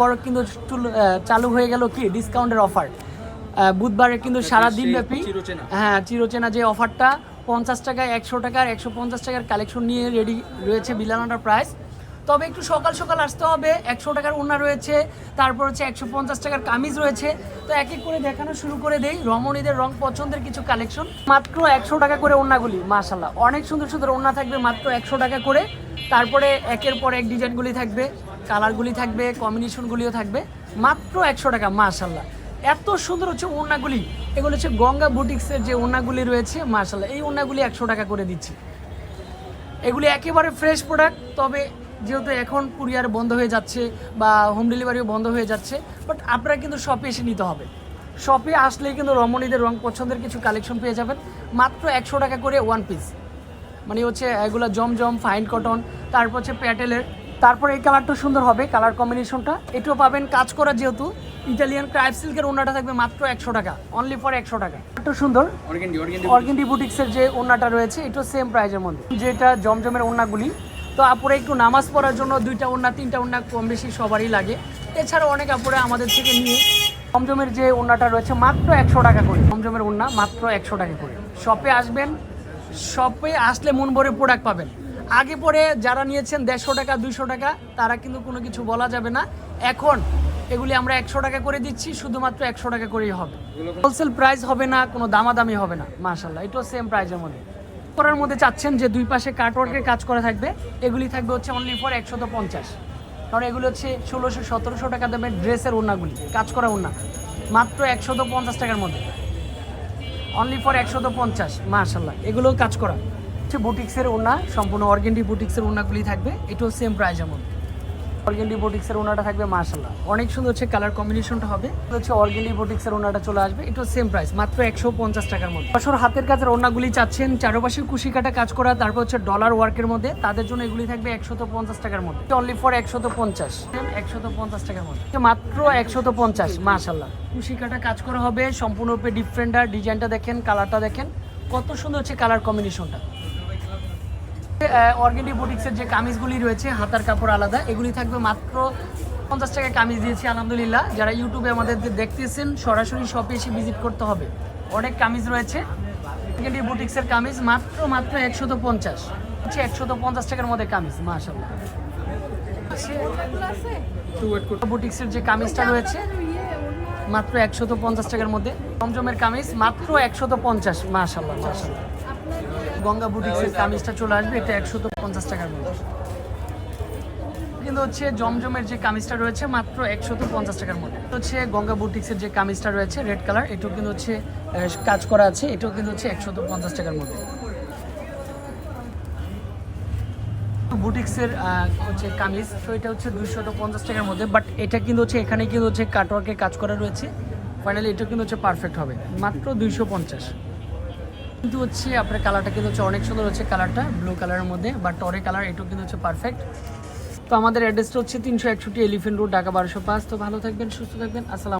বড় কিন্তু চুল- হয়ে গেল কি? ডিসকাউন্টের অফার বুধবারে কিন্তু সারা দিন ব্যাপী হ্যাঁ চিরচেনা যে অফারটা পঞ্চাশ টাকা একশো টাকার একশো পঞ্চাশ টাকার কালেকশন নিয়ে রেডি রয়েছে বিলানাটার প্রাইস তবে একটু সকাল সকাল আসতে হবে একশো টাকার ওড়না রয়েছে তারপর হচ্ছে একশো পঞ্চাশ টাকার কামিজ রয়েছে। তো এক এক করে দেখানো শুরু করে দেই রমণীদের রং পছন্দের কিছু কালেকশন মাত্র একশো টাকা করে ওড়নাগুলি মাশাল্লাহ অনেক সুন্দর সুন্দর ওড়না থাকবে মাত্র একশো টাকা করে। তারপরে একের পর এক ডিজাইনগুলি থাকবে। কালারগুলি থাকবে কম্বিনেশনগুলিও থাকবে। মাত্র একশো টাকা মাশাল্লাহ এত সুন্দর হচ্ছে ওড়নাগুলি। এগুলো হচ্ছে গঙ্গা বুটিক্সের যে ওড়নাগুলি রয়েছে মাশাল্লাহ এই ওড়নাগুলি একশো টাকা করে দিচ্ছি। এগুলি একেবারে ফ্রেশ প্রোডাক্ট তবে যেহেতু এখন কুরিয়ার বন্ধ হয়ে যাচ্ছে বা হোম ডেলিভারিও বন্ধ হয়ে যাচ্ছে বাট আপনারা কিন্তু শপে এসে নিতে হবে। শপে আসলেই কিন্তু রমণীদের রং পছন্দের কিছু কালেকশন পেয়ে যাবেন। মাত্র একশো টাকা করে ওয়ান পিস মানে হচ্ছে এগুলো জমজম ফাইন কটন তারপর হচ্ছে প্যাটেলের। তারপর এই কালারটা সুন্দর হবে কালার কম্বিনেশনটা এটাও পাবেন কাজ করা যেহেতু ইটালিয়ান ক্রাইপ সিল্কের ওনাটা থাকবে মাত্র একশো টাকা অনলি ফর একশো টাকা। একটু সুন্দর। অর্গেন্ডি বুটিক্সের যে ওড়নাটা রয়েছে এটা সেম প্রাইজের মধ্যে। যেটা জমজমের ওড়নাগুলি তো আপুরে একটু নামাজ পড়ার জন্য দুইটা ওড়না তিনটা ওড়না কম বেশি সবারই লাগে। এছাড়া অনেক আপুরে আমাদের থেকে নিয়ে জমজমের যে ওড়নাটা রয়েছে মাত্র একশো টাকা করে। জমজমের ওড়না মাত্র একশো টাকা করে। শপে আসবেন শপে আসলে মন ভরে প্রোডাক্ট পাবেন। আগে পরে যারা নিয়েছেন দেড়শো টাকা, দুইশো টাকা, তারা কিন্তু কোনো কিছু বলা যাবে না। এখন এগুলি আমরা একশো টাকা করে দিচ্ছি, শুধুমাত্র একশো টাকা করেই হবে। হোলসেল প্রাইস হবে না, কোনো দামাদামি হবে না মাশাল্লাহ এটাও সেম প্রাইসের মধ্যে। করার মধ্যে চাচ্ছেন যে দুই পাশে কাটওয়ার্কের কাজ করা থাকবে, এগুলি থাকবে হচ্ছে অনলি ফর একশত পঞ্চাশ। কারণ এগুলো হচ্ছে ষোলোশো, সতেরোশো টাকা দামের ড্রেসের ওড়নাগুলি, কাজ করা ওড়না, মাত্র একশত পঞ্চাশ টাকার মধ্যে। অনলি ফর একশত পঞ্চাশ মাশাল্লাহ এগুলোও কাজ করা। হচ্ছে বুটিক্সের ওড়না, সম্পূর্ণ অর্গেন্ডি বুটিক্সের ওনাগুলি থাকবে। এটাও সেম প্রাইসের মধ্যে অর্গেন্ডি বুটিক্সের ওনাটা থাকবে মাশাল্লাহ অনেক সুন্দর হচ্ছে কালার কম্বিনেশনটা হবে। হচ্ছে অর্গেন্ডি বুটিক্সের ওনাটা চলে আসবে, এটাও সেম প্রাইস মাত্র একশো পঞ্চাশ টাকার মধ্যে। বছর হাতের কাজের ওনাগুলি চাচ্ছেন চারপাশে কুশি কাটা কাজ করা, তারপর হচ্ছে ডলার ওয়ার্কের মধ্যে, তাদের জন্য এগুলি থাকবে একশত পঞ্চাশ টাকার মধ্যে। অনলি ফর একশত পঞ্চাশ। একশত পঞ্চাশ টাকার মধ্যে। মাত্র একশত পঞ্চাশ মাশাল্লাহ কুশি কাটা কাজ করা হবে সম্পূর্ণরূপে ডিফারেন্টার ডিজাইনটা দেখেন কালারটা দেখেন। কত সুন্দর হচ্ছে কালার কম্বিনেশনটা অর্গেন্ডি বুটিক্সের যে কামিজগুলি রয়েছে হাতার কাপড় আলাদা এগুলি থাকবে মাত্র পঞ্চাশ টাকায় কামিজ দিয়েছি আলহামদুলিল্লাহ। যারা ইউটিউবে আমাদের দেখতেছেন সরাসরি শপে এসে ভিজিট করতে হবে। অনেক কামিজ রয়েছে অর্গেন্ডি বুটিক্সের কামিজ মাত্র মাত্র একশত পঞ্চাশ। হচ্ছে একশত পঞ্চাশ টাকার মধ্যে কামিজ মাশাল্লাহ বুটিক্সের যে কামিজটা রয়েছে মাত্র একশত পঞ্চাশ টাকার মধ্যে। জমজমের কামিজ মাত্র একশত পঞ্চাশ মাশাল্লাহ মাশাল্লাহ গঙ্গা বুটিক্সের কামিজটা চলে আসবে এটা একশত পঞ্চাশ টাকার মধ্যে কিন্তু হচ্ছে জমজমের যে কামিজটা রয়েছে মাত্র একশত পঞ্চাশ টাকার মধ্যে হচ্ছে গঙ্গা বুটিক্সের যে কামিজটা রয়েছে রেড কালার এটাও কিন্তু হচ্ছে কাজ করা আছে এটাও কিন্তু হচ্ছে একশত পঞ্চাশ টাকার মধ্যে বুটিক্সের হচ্ছে কামিজ তো এটা হচ্ছে দুইশত পঞ্চাশ টাকার মধ্যে বাট এটা কিন্তু হচ্ছে এখানে কিন্তু হচ্ছে কাটওয়ার্কের কাজ করা রয়েছে। ফাইনালি এটা কিন্তু হচ্ছে পারফেক্ট হবে মাত্র দুইশো পঞ্চাশ। কিন্তু হচ্ছে আপনার কালারটা কিন্তু হচ্ছে অনেক সুন্দর হচ্ছে কালারটা ব্লু কালারের মধ্যে বা টরে কালার এটাও কিন্তু হচ্ছে পারফেক্ট তো আমাদের অ্যাড্রেসটা হচ্ছে তিনশো একষট্টি এলিফেন্ট রোড ঢাকা বারোশো পাঁচ। তো ভালো থাকবেন, সুস্থ থাকবেন, আসসালাম